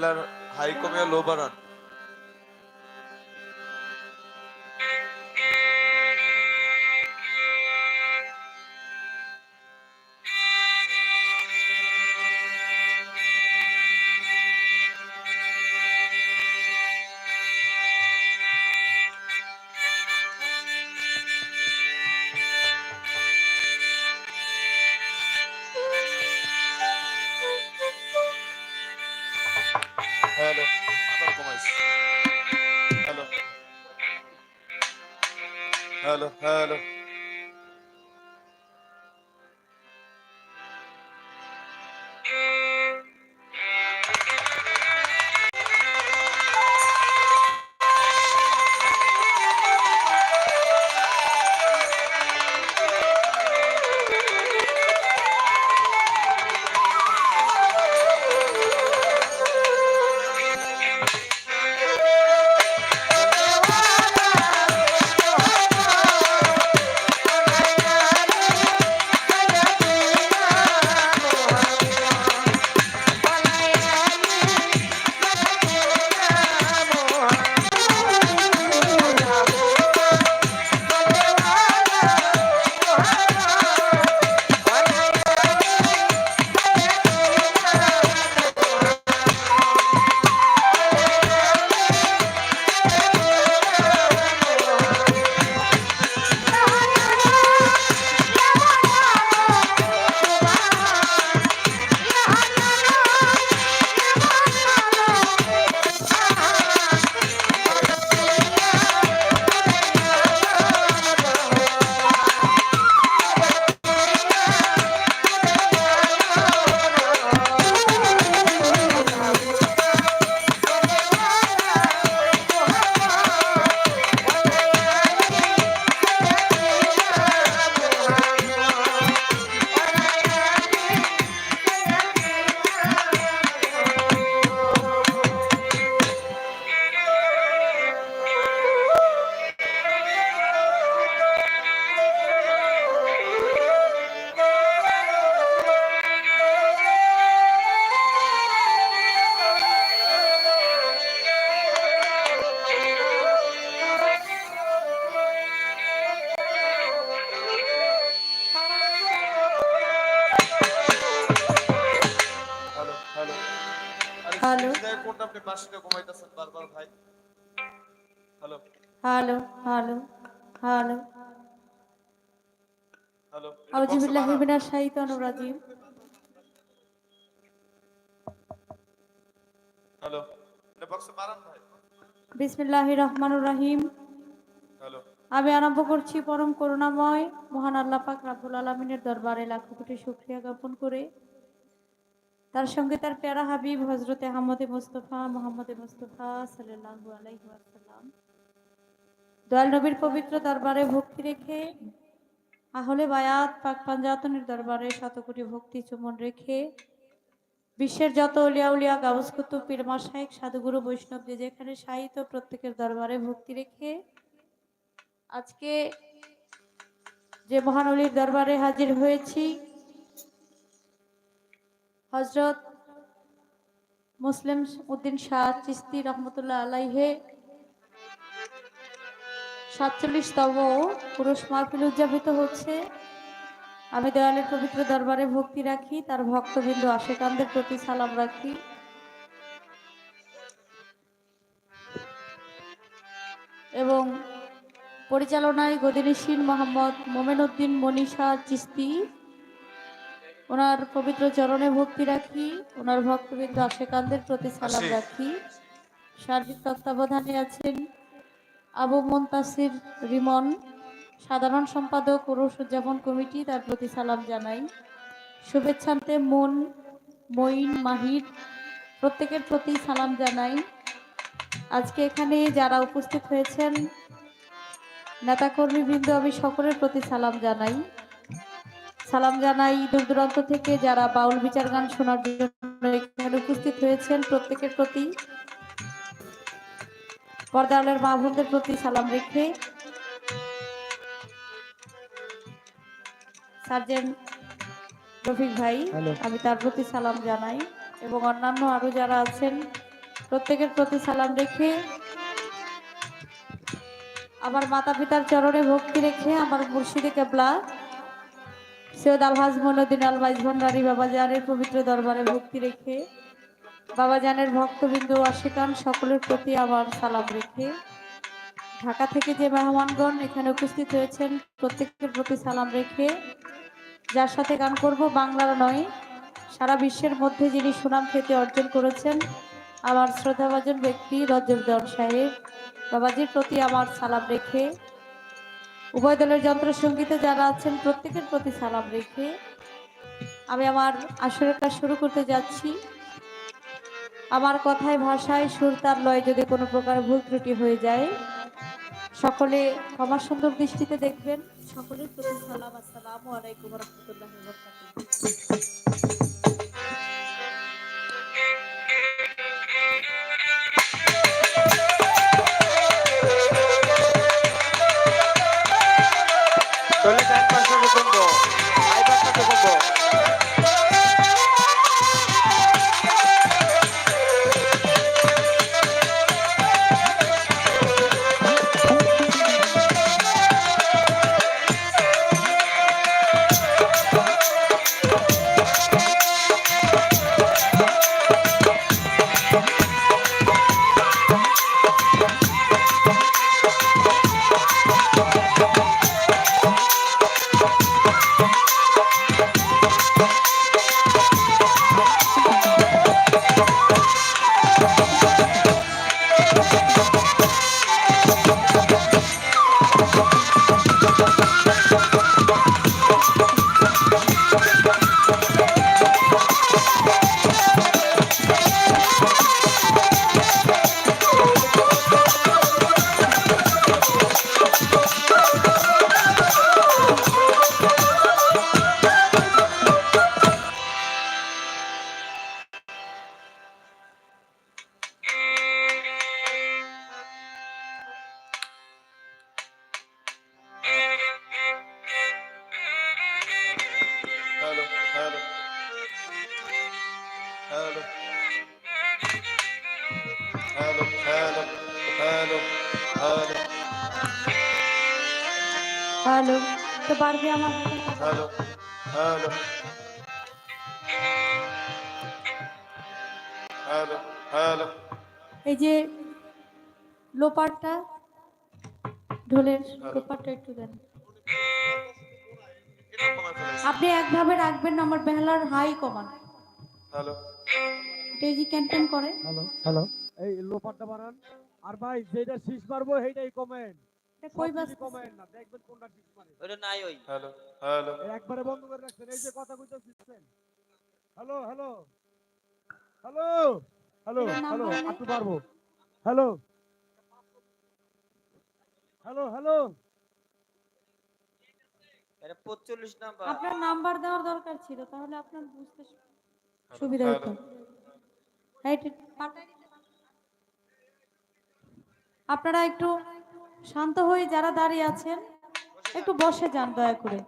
খেলার হাই কমে বাড়ান হ্যালো আবার হ্যালো হ্যালো হ্যালো হ্যালো আপনি বাসিটা কমাইতেছেন বারবার ভাই। Hello hello hello hello hello আউযুবিল্লাহি মিনাশ শাইতানির রাজিম। হ্যালো এটা বক্সে মারান ভাই। বিসমিল্লাহির রহমানির রহিম। হ্যালো আমি আরম্ভ করছি পরম করুণাময় মহান আল্লাহ পাক রাব্বুল আলামিনের দরবারে লাখো কোটি শুকরিয়া জ্ঞাপন করে। তার সঙ্গে তার প্যারা হাবিব হজরতে আহমদে মুস্তফা, মোহাম্মদে মুস্তফা সাল্লাল্লাহু আলাইহি ওয়াসাল্লাম। দয়াল নবীর পবিত্র দরবারে ভক্তি রেখে, আহলে বায়াত, পাক পাঞ্জাতনের দরবারে শত কোটি ভক্তি চুমন রেখে, বিশ্বের যত উলিয়া উলিয়া, গাউস পীরমা পীর মাসায়েক সাধুগুরু বৈষ্ণব যে যেখানে সাহিত্য প্রত্যেকের দরবারে ভক্তি রেখে, আজকে যে মহানলীর দরবারে হাজির হয়েছি হজরত মুসলিম উদ্দিন শাহ চিস্তি রহমতুল্লাহ আলাইহে সাতচল্লিশতম পুরুষ মাহফিল উদযাপিত হচ্ছে। আমি দয়ালের পবিত্র দরবারে ভক্তি রাখি, তার ভক্তবৃন্দ আশেকানদের প্রতি সালাম রাখি। এবং পরিচালনায় গদিনিসীন মোহাম্মদ মোমেন উদ্দিন মনীষা চিস্তি ওনার পবিত্র চরণে ভক্তি রাখি ওনার ভক্তবৃন্দ আশেকানদের প্রতি সালাম রাখি। সার্বিক তত্ত্বাবধানে আছেন আবু মন্তাসির রিমন সাধারণ সম্পাদক পুরুষ উদযাপন কমিটি তার প্রতি সালাম জানাই। শুভেচ্ছান্তে মন মঈন মাহির প্রত্যেকের প্রতি সালাম জানাই। আজকে এখানে যারা উপস্থিত হয়েছেন নেতাকর্মীবৃন্দ আমি সকলের প্রতি সালাম জানাই। সালাম জানাই দূর দূরান্ত থেকে যারা বাউল বিচার গান শোনার জন্য এখানে উপস্থিত হয়েছেন প্রত্যেকের প্রতি। পর্দালের মা বোনদের প্রতি সালাম রেখে সার্জেন্ট রফিক ভাই আমি তার প্রতি সালাম জানাই এবং অন্যান্য আরও যারা আছেন প্রত্যেকের প্রতি সালাম রেখে আমার মাতা পিতার চরণে ভক্তি রেখে আমার মুর্শিদে কেবলা সৈয়দ আলহাজ মনুদ্দিন আল ভণ্ডারী বাবা জানের পবিত্র দরবারে ভক্তি রেখে, বাবা জানের ভক্তবিন্দু আশিকান সকলের প্রতি আমার সালাম রেখে, ঢাকা থেকে যে মেহমানগণ এখানে উপস্থিত হয়েছেন, প্রত্যেকের প্রতি সালাম রেখে যার সাথে গান করব বাংলার নয়, সারা বিশ্বের মধ্যে যিনি সুনাম খ্যাতি অর্জন করেছেন, আমার শ্রদ্ধাভাজন ব্যক্তি রজব দেওয়ান সাহেব, বাবাজির প্রতি আমার সালাম রেখে উভয় দলের যন্ত্র সঙ্গীতে যারা আছেন, প্রত্যেকের প্রতি সালাম রেখে আমি আমার আসরের কাজ শুরু করতে যাচ্ছি। আমার কথায়, ভাষায় সুর তার লয় যদি কোনো প্রকার ভুল ত্রুটি হয়ে যায়, সকলে ক্ষমা সুন্দর দৃষ্টিতে দেখবেন। সকলের প্রতি সালাম, আসসালাম আলাইকুম রহমতুল্লাহ hello hello hello hello hello তো পারবে আমার? হ্যালো হ্যালো হ্যালো হ্যালো এই যে লোপারটা ঢোলের লোপারটা একটু দেন। আপনি একভাবে রাখবেন আমার বেহালার হাই কমান। হ্যালো। এই যে ক্যাম্পেন করে। Hello hello. এই লোপারটা বানান আর ভাই যেটা শীষ মারবো সেইটাই কমেন্ট এটা কই বাস কমেন্ট না দেখবেন কোনটা শীষ মারে। ওটা নাই ওই। Hello hello. একবারে বন্ধ করে রাখছেন এই যে কথা কইতে hello hello. Hello hello hello বলেন? পারব হ্যালো। Hello hello. এটা 45 নাম্বার। আপনার নাম্বার দেওয়ার দরকার ছিল তাহলে আপনার বুঝতে সুবিধা হতো। আপনারা একটু শান্ত হয়ে যারা দাঁড়িয়ে আছেন, একটু বসে যান দয়া করে।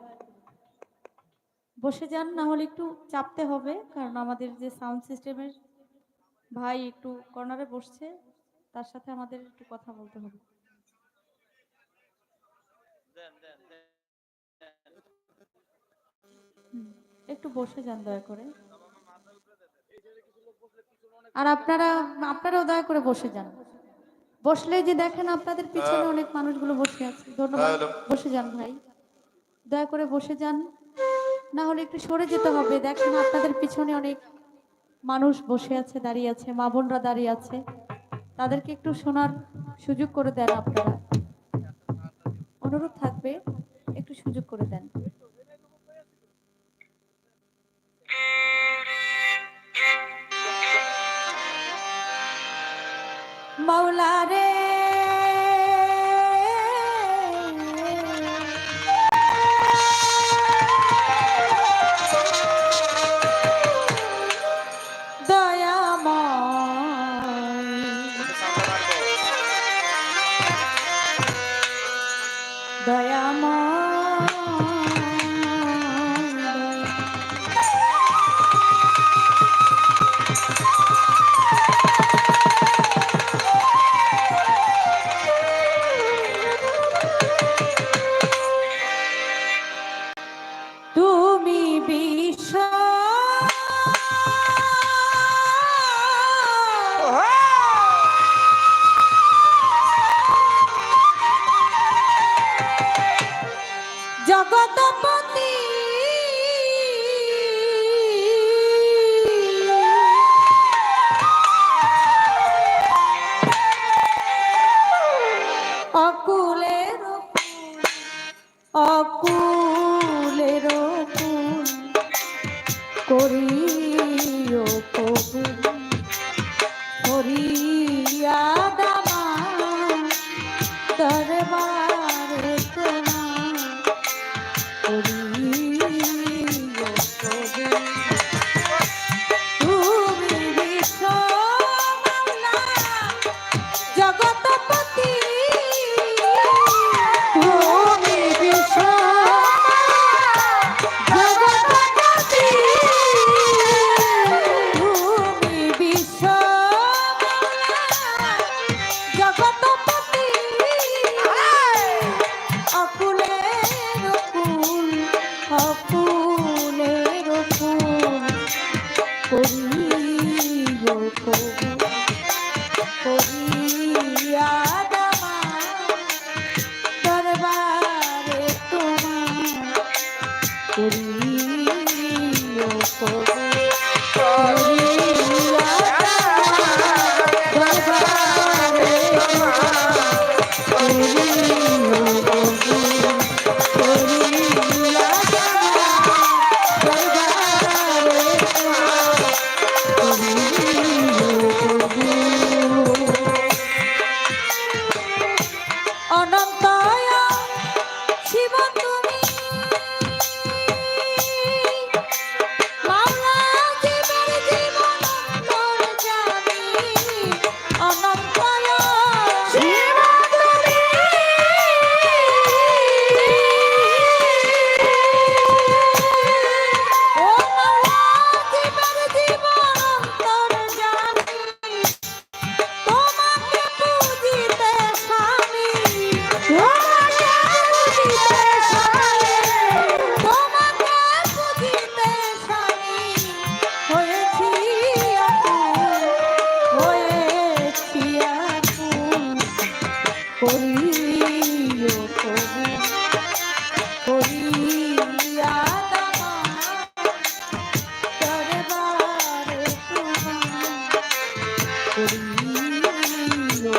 বসে যান, না হলে একটু চাপতে হবে, কারণ আমাদের যে সাউন্ড সিস্টেমের ভাই একটু কর্নারে বসছে, তার সাথে আমাদের একটু কথা বলতে হবে। একটু বসে যান দয়া করে। আর আপনারা, আপনারাও দয়া করে বসে যান। বসলে যে দেখেন আপনাদের পিছনে অনেক মানুষগুলো বসে আছে। ধন্যবাদ। বসে যান ভাই। দয়া করে বসে যান। না হলে একটু সরে যেতে হবে। দেখেন আপনাদের পিছনে অনেক মানুষ বসে আছে দাঁড়িয়ে আছে। মা বোনরা দাঁড়িয়ে আছে। তাদেরকে একটু শোনার সুযোগ করে দেন আপনারা। অনুরোধ থাকবে একটু সুযোগ করে দেন। Maulade করিও করিব কবুল করিয়া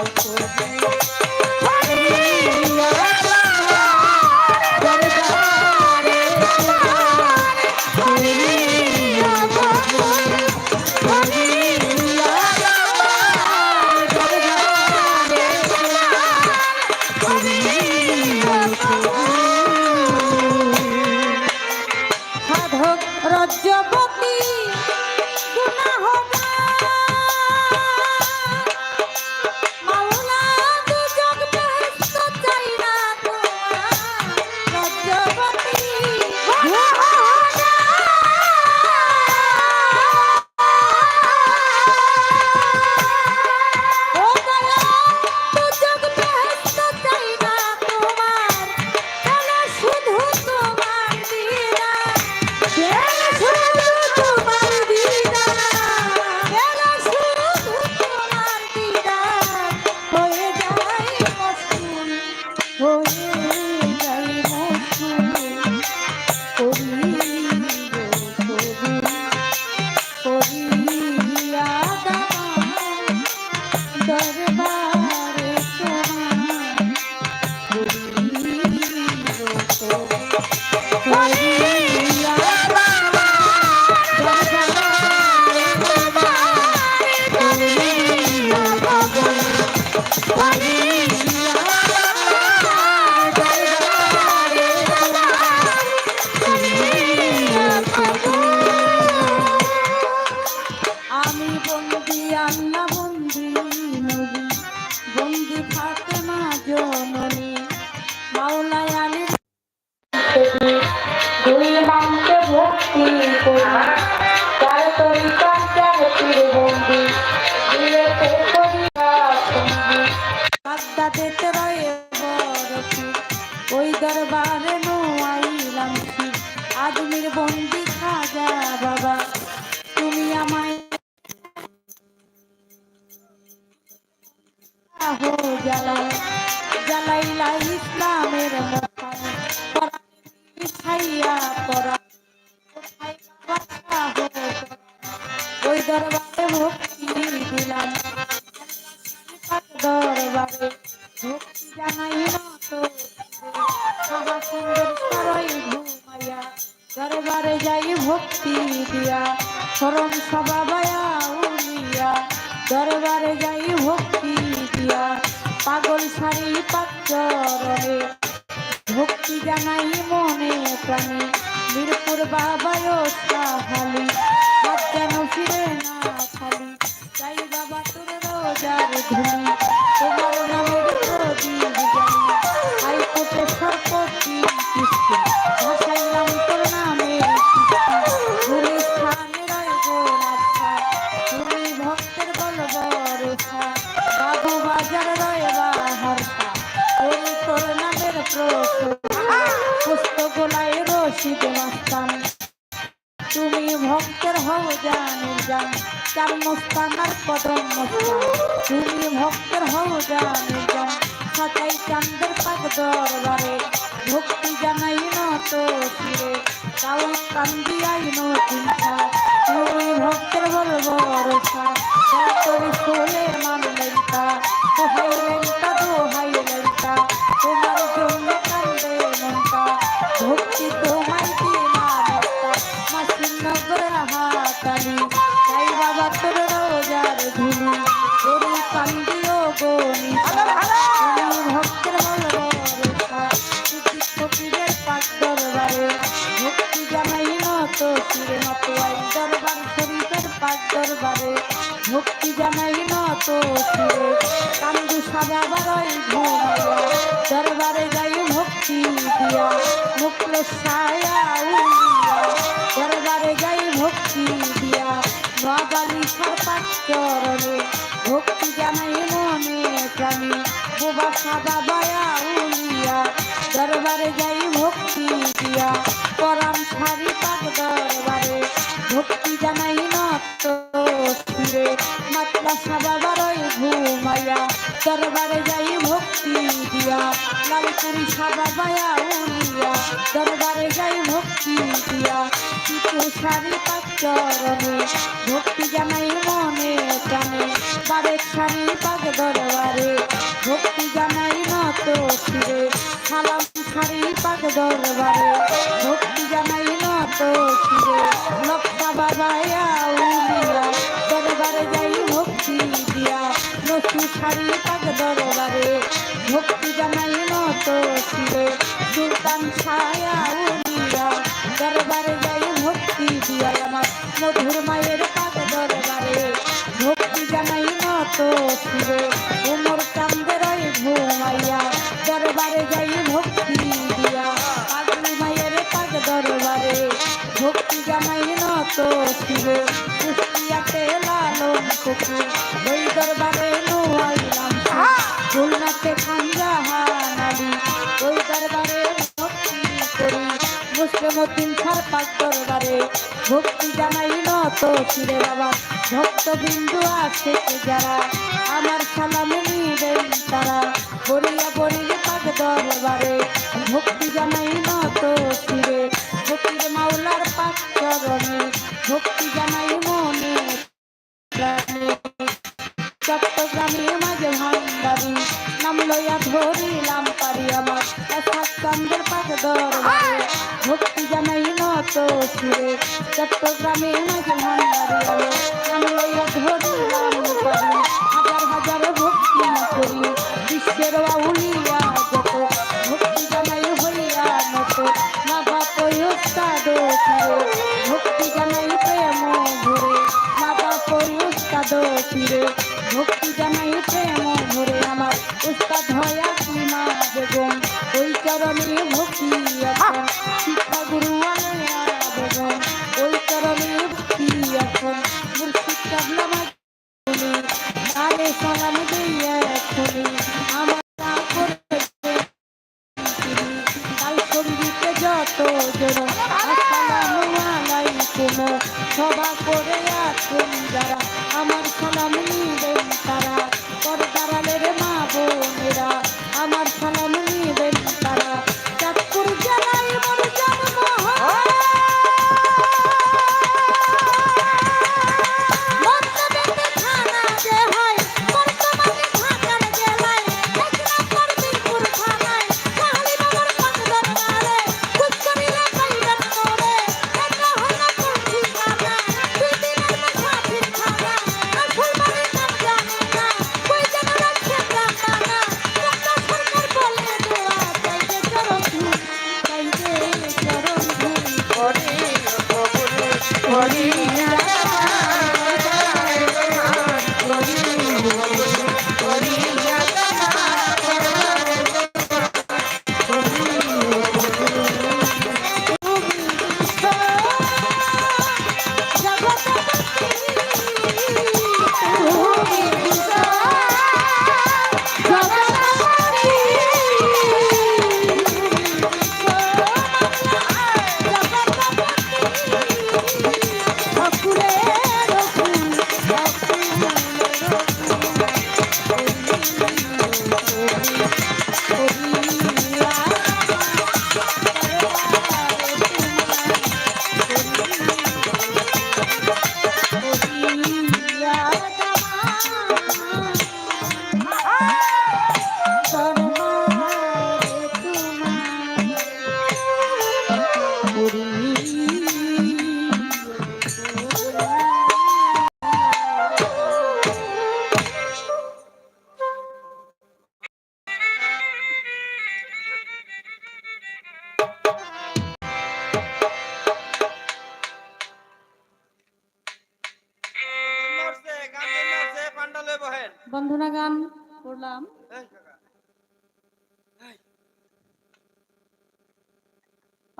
போகுதே দরবার রশিদ মাস্তান তুমি ভক্তের হও জানির জান চার মস্তান আর কদম তুমি ভক্তের হও জানির জান, সাজাই চান্দের পাক দরবারে। ভক্তি জানাই নত শিরে তাও কান্দিয়াই নতিনসা তুমি ভক্তের বলব রসা তোর ফুলের মান লেনটা দোহাই লেনটা দোহাই লেনটা তোমার জন্য কান্দিও তুমি ভক্তের তুই ফকিরের পাক দরবারে ভক্তি জানাই নত শিরে মত আই দরবার শরীফের পাক দরবারে। ভক্তি জানাই নত শিরে কান্দু সাদা বারই ঘুমাইয়া দরবারে যাই ভক্তি দিয়া, মুক্ত ছায়া উড়িয়া দরবারে যাই ভক্তি দিয়া সাদা বায়া উলিয়া দরবারে যাই ভক্তি দিয়া। পরাম সারি পাক দরবারে ভক্তি জানাই নত স্থিরে মাতলা সাদা বারই ঘুমাইয়া, দরবারে যাই ভক্তি দিয়া। লালপুরি সাদা বায়া উলিয়া দরবারে যাই ভক্তি সারি পাক চরণে, ভক্তি জানাই মনে প্রাণে। বারেক সারি পাক দরবারে, ভক্তি জানাই নত শিরে। সালাম সারি পাক দরবারে, ভক্তি জানাই নত শিরে। লক্ষা বাবায়া উলিয়া, দরবারে যাই ভক্তি দিয়া। নসু সারি পাক দরবারে, ভক্তি জানাই নত শিরে। সুলতান ছায়া উলিয়া, দরবারে ভক্তি দিয়া আমার মধুর মায়ের পাক দরবারে? ভক্তি জানাই নত শিরে উমর চান্দের ঘুমাইয়া দরবারে যাই ভক্তি দিয়া। পাগলি মায়ের পাক দরবারে। ভক্তি জানাই নত শিরে কুষ্টিয়াতে লালন কুকুর। ওই দরবারে নোয়াইলাম। খুলনাতে খাঞ্জা উদ্দিন সার দরবারে। ভক্তি জানাই নত শিরে বাবা। ভক্ত বিন্দু আছে যারা? আমার সালামে নিবেন তারা। বলিয়া বলিলে পাক দরবারে। ভক্তি জানাই নত শিরে। ফকির মাওলার পাক চরণে। ভক্তি জানাই দরবারে ভক্তি জানাই নত সুরে চট্টগ্রামে মাঝে ভান্ডারি নাম লইয়া ধরিলাম পারি হাজার হাজার ভক্তি করি বিশ্বের আউলিয়া যত ভক্তি জানাই হইয়া নত মা বাপ উস্তাদ ভক্তি জানাই প্রেম ভরে মা বাপ উস্তাদ ফিরে সভা করে আছেন যারা। আমার সালাম Yeah.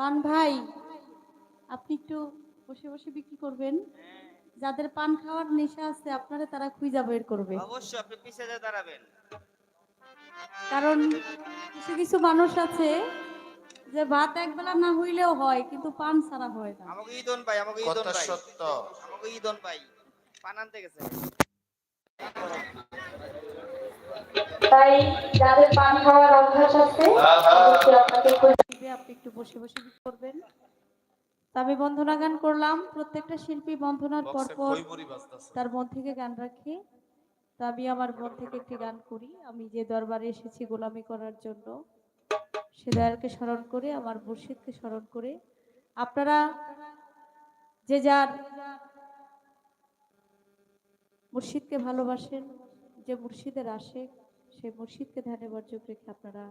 পান ভাই আপনি একটু বসে বসে বিক্রি করবেন। যাদের পান খাওয়ার নেশা আছে আপনারা তারা খুঁজা বের করবে। অবশ্যই আপনি পিছে যে দাঁড়াবেন। কারণ কিছু কিছু মানুষ আছে যে ভাত একবেলা না হইলেও হয় কিন্তু পান ছাড়া হয় না। আমাকে ইদন ভাই আমাকে ইদন ভাই। সত্য। আমাকে ইদন ভাই। পান আনতে গেছে। তাই যাদের পান খাওয়ার অভ্যাস আছে আপনি একটু বসে বসে করবেন? তা আমি বন্ধনা গান করলাম। প্রত্যেকটা শিল্পী বন্ধনার পর পর তার মন থেকে গান রাখে। তা আমি আমার মন থেকে একটি গান করি। আমি যে দরবারে এসেছি গোলামি করার জন্য সে দয়ালকে স্মরণ করে আমার মুর্শিদকে স্মরণ করে। আপনারা যে যার মুর্শিদকে ভালোবাসেন যে মুর্শিদের আসে সেই মুর্শিদকে ধ্যানে বর্জক রেখে আপনারা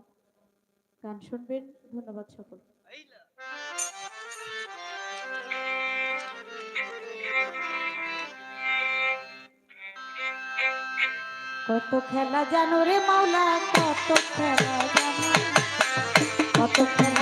গান শুনবেন। ধন্যবাদ সকল। কত খেলা জানো রে মাওলা, কত খেলা জানো। কত খেলা